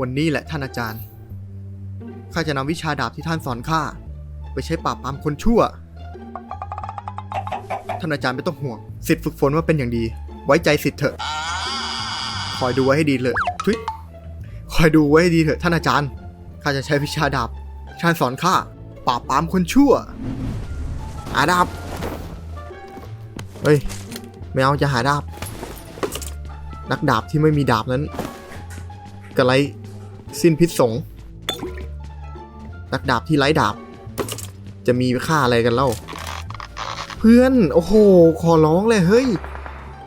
วันนี้แหละท่านอาจารย์ ข้าจะนำวิชาดาบที่ท่านสอนข้าไปใช้ปราบปรามคนชั่ว ท่านอาจารย์ไม่ต้องห่วงสิทธิ์ฝึกฝนมาเป็นอย่างดี ไว้ใจสิทธิ์เถอะ คอยดูไว้ให้ดีเลยทุยคอยดูไว้ให้ดีเถอะท่านอาจารย์ ข้าจะใช้วิชาดาบท่านสอนข้าปราบปรามคนชั่วหาดาบ เฮ้ย ไม่เอาจะหาดาบ นักดาบที่ไม่มีดาบนั้นกระไร สิ้นพิษสงนักดาบที่ไร้ดาบ จะมีค่าอะไรกันเล่า เพื่อน โอ้โห ขอร้องเลยเฮ้ย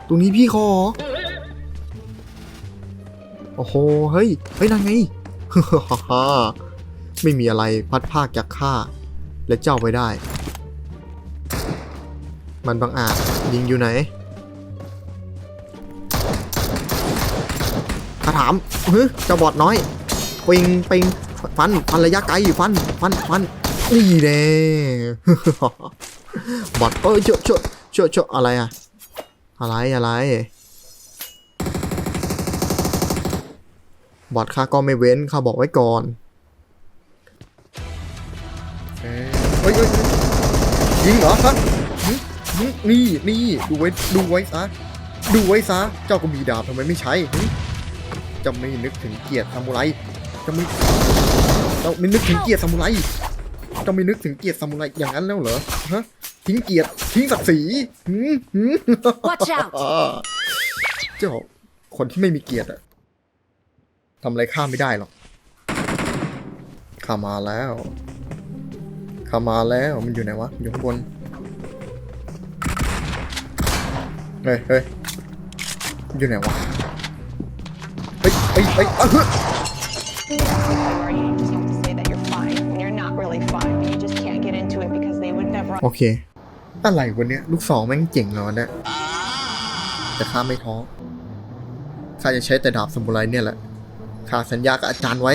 ตรงนี้พี่ขอ โอ้โห เฮ้ย เฮ้ยนั่นไงไม่มีอะไรพัดภาคจากข้าและเจ้าไปได้ มันบังอาจยิงอยู่ไหนข้าถามเฮ้ยเจ้าบอดน้อย ปิงปิงฟันฟันระยะไกลฟันฟันฟันนี่แน่บอดเออเจอะเจอะเจอะเจอะอะไรอะอะไรอะไรบอดข้าก็ไม่เว้นข้าบอกไว้ก่อนเอ้ยเฮ้ยยิงเหรอฮะหึหึนี่นี่ดูไว้ดูไว้ซะดูไว้ซะเจ้าก็มีดาบทำไมไม่ใช้จะไม่นึกถึงเกียรติซามูไร จะไม่เจ้าไม่นึกถึงเกียรติซามูไรเจะไม่นึกถึงเกียรติซามูไรอย่างนั้นแล้วเหรอฮะทิ้งเกียรติทิ้งศักดิ์ศรีหืมหืม Watch out เจ้าคนที่ไม่มีเกียรติอะทำอะไรข้าไม่ได้หรอกข้ามาแล้วข้ามาแล้วมันอยู่ไหนวะอยู่ข้างบนเฮ้ยเฮ้ยอยู่ไหนวะเฮ้ยเฮ้ยเฮ้ย โอเค อะไรวันเนี้ยลูกสองแม่งเจ๋งแล้วเนี่ยแต่ข้าไม่ท้อข้าจะใช้แต่ดาบสมุไรเนี่ยแหละข้าสัญญากับอาจารย์ไว้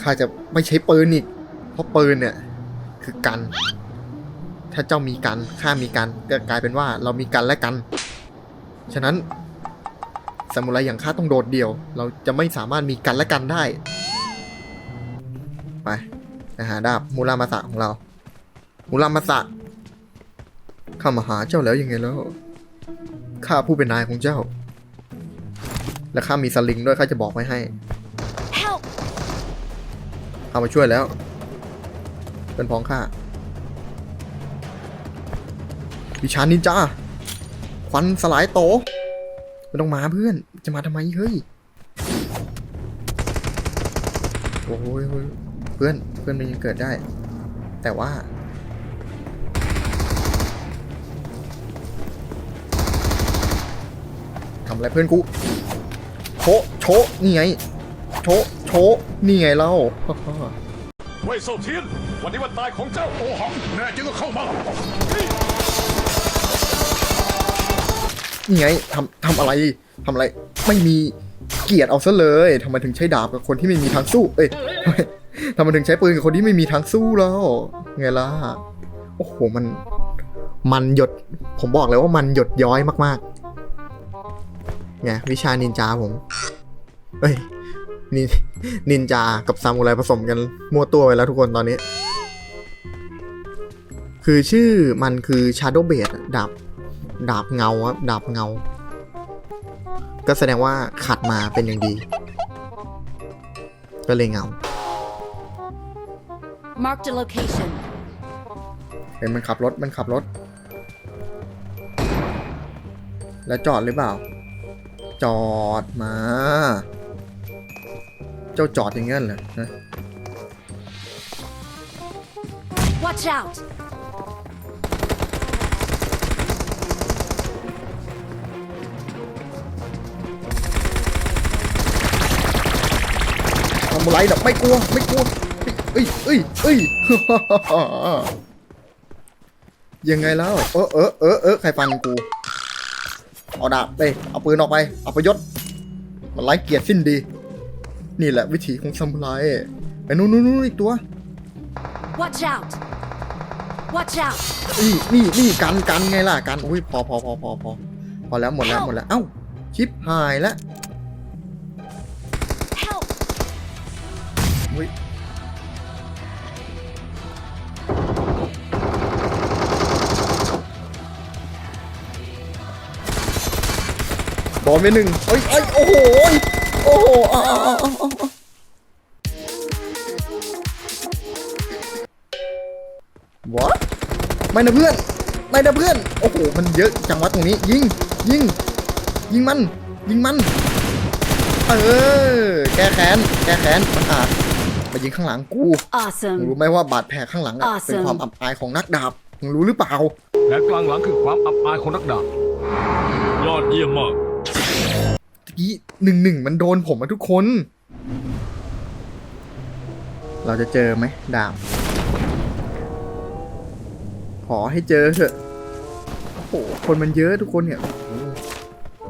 ข้าจะไม่ใช้ปืนอีก เพราะปืนเนี่ย คือกัน ถ้าเจ้ามีกันข้ามีกันก็กลายเป็นว่าเรามีกันและกัน ฉะนั้นสมุไรอย่างข้าต้องโดดเดี่ยว เราจะไม่สามารถมีกันและกันได้ ไปไปหาดาบมูรามาสะของเรา มูรามาสะ ข้ามาหาเจ้าแล้วยังไงแล้ว ข้าผู้เป็นนายของเจ้า และข้ามีสลิงด้วยข้าจะบอกไว้ให้ Help! ข้ามาช่วยแล้ว เป็นพ้องข้าวิชานินจาควันสลายโตไม่ต้องมาเพื่อน จะมาทำไมเฮ้ย โอ้ยเฮ้ยเพื่อน เพื่อนมันยังเกิดได้ แต่ว่า ทำอะไรเพื่อนกูโชะโชะนี่ไงโชะโชะนี่ไงเล่า เว่ยเซาเทียน วันนี้วันตายของเจ้าโอหัง แน่จริงก็เข้ามา นี่ไงทำทำอะไรทำอะไรไม่มีเกียรติเอาซะเลยทำไมถึงใช้ดาบกับคนที่ไม่มีทางสู้ เอ้ยทำไมทำไมถึงใช้ปืนกับคนที่ไม่มีทางสู้แล้วไงล่ะ โอ้โหมัน มันหยด ผมบอกเลยว่ามันหยดย้อยมากๆ ไงวิชานินจาผมเอ้ยนินนินจากับซามูไรผสมกันมั่วตัวไปแล้วทุกคนตอนนี้ คือชื่อมันคือ Shadow b a d ดาบดาบเงาครับดาบเงา ก็แสดงว่าขัดมาเป็นอย่างดี ก็เลยเงา Marked a location. เห็นมันขับรถมันขับรถ แล้วจอดหรือเปล่า จอดมา เจ้าจอดอย่างงั้นเหรอฮะ Watch out! ทำอะไรแบบไม่กลัว ไม่กลัว เอ้ยเอ้ยเอ้ยยังไงแล้ว เออเออเออเออใครฟันกู เอาดาบไปเอาปืนออกไปเอาประยศมันไร้เกียรติสิ้นดี นี่แหละวิถีของซามูไรไปนู่นนู่นนู่นอีกตัว Watch out! Watch out! นี่นี่นี่กันกันไงล่ะกันอุ้ยพอพอพอพอพอพอแล้วหมดแล้วหมดแล้วเอ้าชิปหายแล้ว โดนไปหนึ่งเฮ้ยเอ้ยโอ้โหโอ้โหอ้าวอ้าวอ้าวอ้าวอ้าววะไม่นะเพื่อนไม่นะเพื่อน โอ้โห มันเยอะจังวะตรงนี้ ยิง ยิง ยิงมัน ยิงมัน เออ แก้แค้น แก้แค้นมันอาจมายิงข้างหลังกู Awesome. รู้ไหมว่าบาดแผลข้างหลัง Awesome เป็นความอับอายของนักดาบมึงรู้หรือเปล่า และกลางหลังคือความอับอายของนักดาบ ยอดเยี่ยมมาก กี้หนึ่งหนึ่งมันโดนผมมาทุกคน เราจะเจอไหมดาบขอให้เจอเถอะโอ้โหคนมันเยอะทุกคนเนี่ย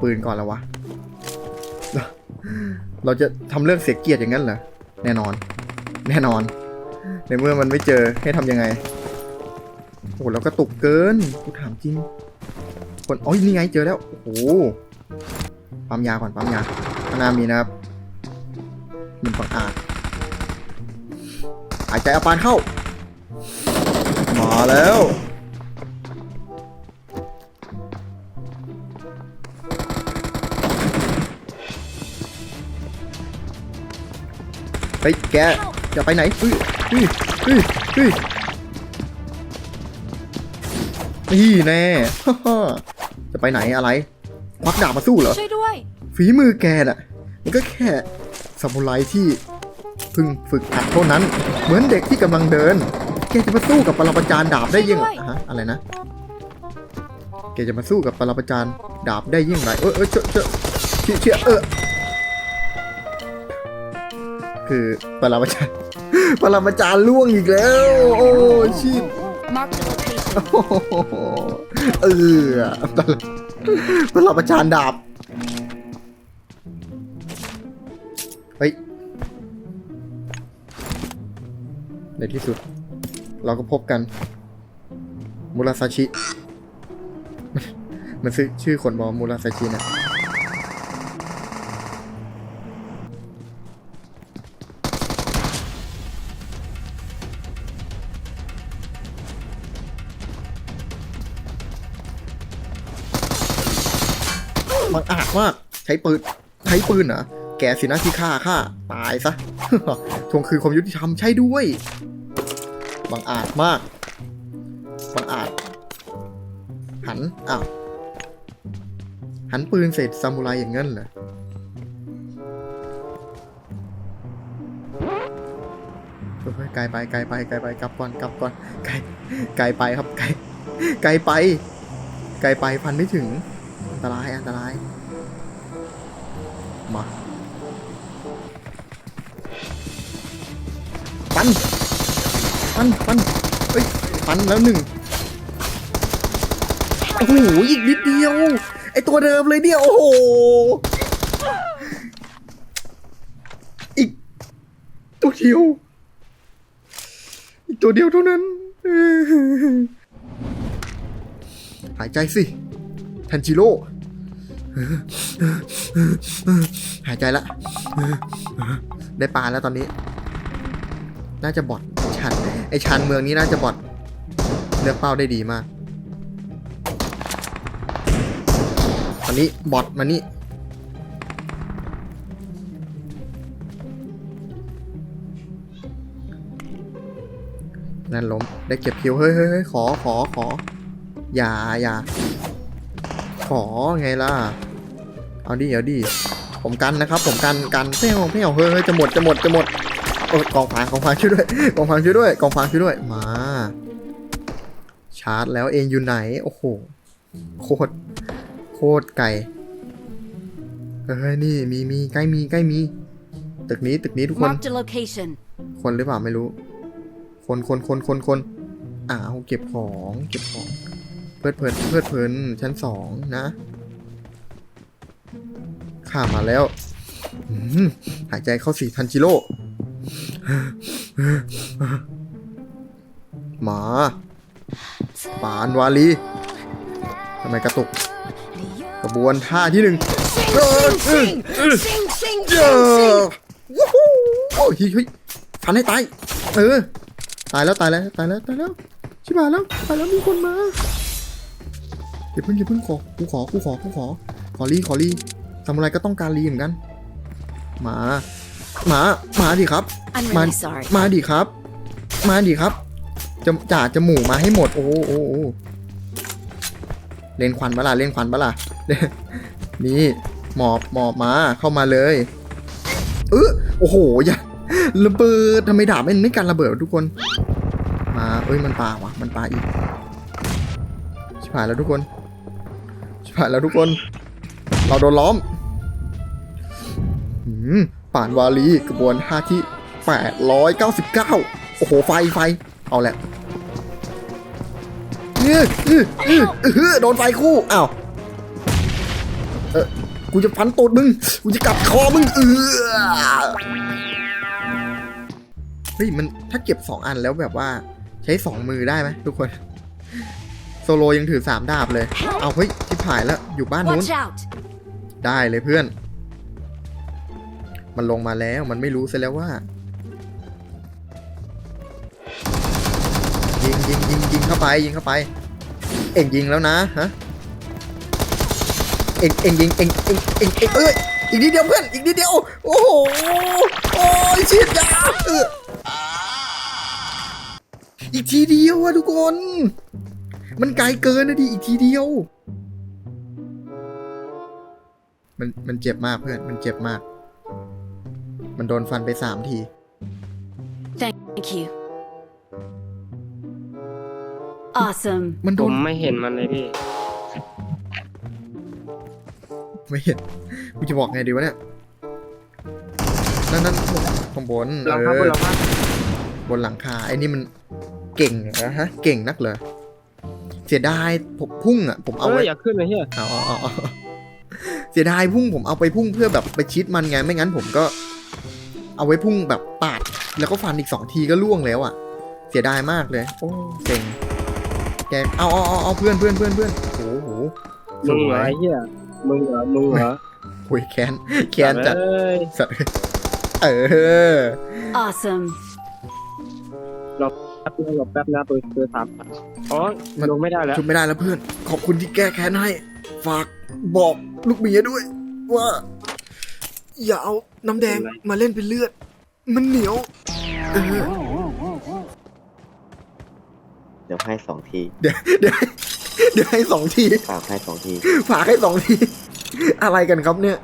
ปืนก่อนแล้ววะ เราจะทำเรื่องเสียเกียรติอย่างนั้นเหรอ แน่นอน แน่นอน ในเมื่อมันไม่เจอให้ทำยังไง โอ้โหเราก็ตกเกิน กูถามจริง คนอ๋อนี่ไงเจอแล้ว โอ้โห ปั๊มยาก่อนปั๊มยาข้างหน้ามีนะครับมันปังอาจหายใจเอาปานเข้า มาแล้วเฮ้ยแกจะไปไหนเฮ้ยเฮ้ยเฮ้ยเฮ้ยนี่แน่จะไปไหนอะไร ควักดาบมาสู้เหรอช่วยด้วย ฝีมือแกน่ะ มันก็แค่ซามูไรที่เพิ่งฝึกหัดเท่านั้น เหมือนเด็กที่กำลังเดิน แกจะมาสู้กับปรมาจารย์ดาบได้ยังไงฮะอะไรนะแกจะมาสู้กับปรมาจารย์ดาบได้ยิ่งไรเออเออเชื่อเชื่อเชื่อเชื่อเออคือปรมาจารย์ปรมาจารย์ล่วงอีกแล้ว โอ้ชิบ Mark the location. โอ้โหเออ ปรปรมาจารย์ดาบ เฮ้ย ในที่สุด เราก็พบกัน มูราซาชิ มันซื้อชื่อคนบอมูราซาชินะ มาก ใช้ปืน ใช้ปืนเหรอ แกสินะที่ฆ่าฆ่าตายซะ ทวงคืนความยุติธรรมใช่ด้วยบังอาจมากบังอาจ หัน อ้าว หันปืนเสร็จซามูไรอย่างงั้นเหรอไกลไปไกลไปไกลไปกลับก่อนกลับก่อนไกลไกลไปครับไกลไกลไป ไกลไปพันไม่ถึง อันตรายอันตราย มาปันปันปันเฮ้ยปันแล้วหนึ่งโอ้โหอีกนิดเดียว ไอตัวเดิมเลยเนี่ยโอ้โหอีกตัวเดียวอีกตัวเดียวเท่านั้นหายใจสิทันจิโร่ หายใจละ ได้ปลาแล้วตอนนี้ น่าจะบอดชัน ไอชันเมืองนี้น่าจะบอดเลือกเป้าได้ดีมาก ตอนนี้บอดมานี่นั่นล้ม ได้เก็บคิว เฮ้ยเฮ้ยเฮ้ยขอขอขอ อย่าอย่า ขอไงล่ะ เอาดิเอาดิ ผมกันนะครับ ผมกันกันเพี้ยวเพี้ยวเฮ้ยเฮ้ยจะหมดจะหมดจะหมดเออกองฟางกองฟางช่วยด้วยกองฟางช่วยด้วยกองฟางช่วยด้วย มา ชาร์จแล้วเองอยู่ไหน โอ้โห โคตร โคตรไกลเฮ้ยนี่มีมีใกล้มีใกล้มี ตึกนี้ตึกนี้ทุกคน Mark the location. คนหรือเปล่าไม่รู้ คนคนคนคนคนอ้าวเก็บของเก็บของ เพลิดเพลินเพลิดเพลินชั้นสองนะข้ามาแล้วหายใจเข้าสี่ทันจิโร่หมาปานวาลีทำไมกระตุก กระบวนท่าที่หนึ่งเออเออเออเออวู้ฮู้โอ้ยเฮ้ยฟันให้ตาย เออ ตายแล้วตายแล้วตายแล้วตายแล้ว ชิบหายแล้วตายแล้วมีคนมา อย่าเพิ่งอย่าเพิ่งขอกูขอกูขอกูขอขอรีขอรีทำอะไรก็ต้องการรีเหมือนกันมามามาดิครับ I'm Man- really sorry. มาดิครับ มาดิครับจะจ่าจมูกมาให้หมด โอ้โหโอ้โหเล่นควันปะล่ะเล่นควันปะล่ะนี่หมอบหมอบมาเข้ามาเลยเออโอ้โหอย่าระเบิดทำไมดาบมันไม่กันระเบิดวะทุกคน มาเอ้ยมันปาวะมันปาอีกชิบหายแล้วทุกคน ชิบหายแล้วทุกคน เราโดนล้อมหืมป่านวาลีกระบวนท่าที่ 899 โอ้โห ไฟไฟ เอาแหละเออเออเออเออโดนไฟคู่อ้าวเออกูจะฟันตูดมึง กูจะกัดคอมึง เออเฮ้ยมันถ้าเก็บสองอันแล้วแบบว่า ใช้สองมือได้ไหมทุกคน โซโลยังถือสามดาบเลย เอาเฮ้ย หายแล้วอยู่บ้านนู้น Watch out! ได้เลยเพื่อน มันลงมาแล้วมันไม่รู้ซะแล้วว่า ยิงยิงยิงยิงเข้าไปยิงเข้าไป เอ็งยิงแล้วนะฮะเอ็งเอ็งยิงเอ็งเอ็งเอ็งเอ็งเอ้ยอีกนิดเดียวเพื่อนอีกนิดเดียวโอ้โหโอ้ยฉีดยาเอออีกทีเดียวอะทุกคน มันไกลเกินนะดิอีกทีเดียว มันมันเจ็บมากเพื่อน มันเจ็บมาก มันโดนฟันไปสามที Thank you. Awesome. มันโดผนมไม่เห็นมันเลยพี่ ไม่เห็นกูจะบอกไงดีวะเนี่ย นั่นนั่นข้างบนเราเอครับอเราครับบนหลังคาไอ้นี่มันเก่งเหรอฮะ เก่งนักเหรอเสียดายผมพุ่งอะ ผมเอาเอาไว้ไว้ อย่าขึ้นเลยเฮียเอาเอาเอาเอาเสียดายพุ่งผมเอาไปพุ่งเพื่อแบบไปชิดมันไงไม่งั้นผมก็ เอาไว้พุ่งแบบปาด แล้วก็ฟันอีกสองทีก็ล่วงแล้วอะ เสียดายมากเลย โอ้เซ็งแกเอาเอาเอาเอาเพื่อนเพื่อนเพื่อนเพื่อนโอ้โหสมึงเหรวอยไอ้เฮียมึงเหรอมึงเหรอโอ้ยแค้นแค้นจัดเอ้ยสัตว์เออ Awesome. แป๊บนึง หลบแป๊บนะเปิดเปิดสามอ๋อมันลงไม่ได้แล้วชุบไม่ได้แล้วเพื่อน ขอบคุณที่แก้แค้นให้ ฝากบอกลูกเมียด้วย ว่า อย่าเอาน้ำแดงมาเล่นเป็นเลือด มันเหนียวเออเดี๋ยวให้สองทีเดี๋ยวเดี๋ยวเดี๋ยวให้สองที ฝากให้สองที ฝากให้สองที อะไรกันครับเนี่ย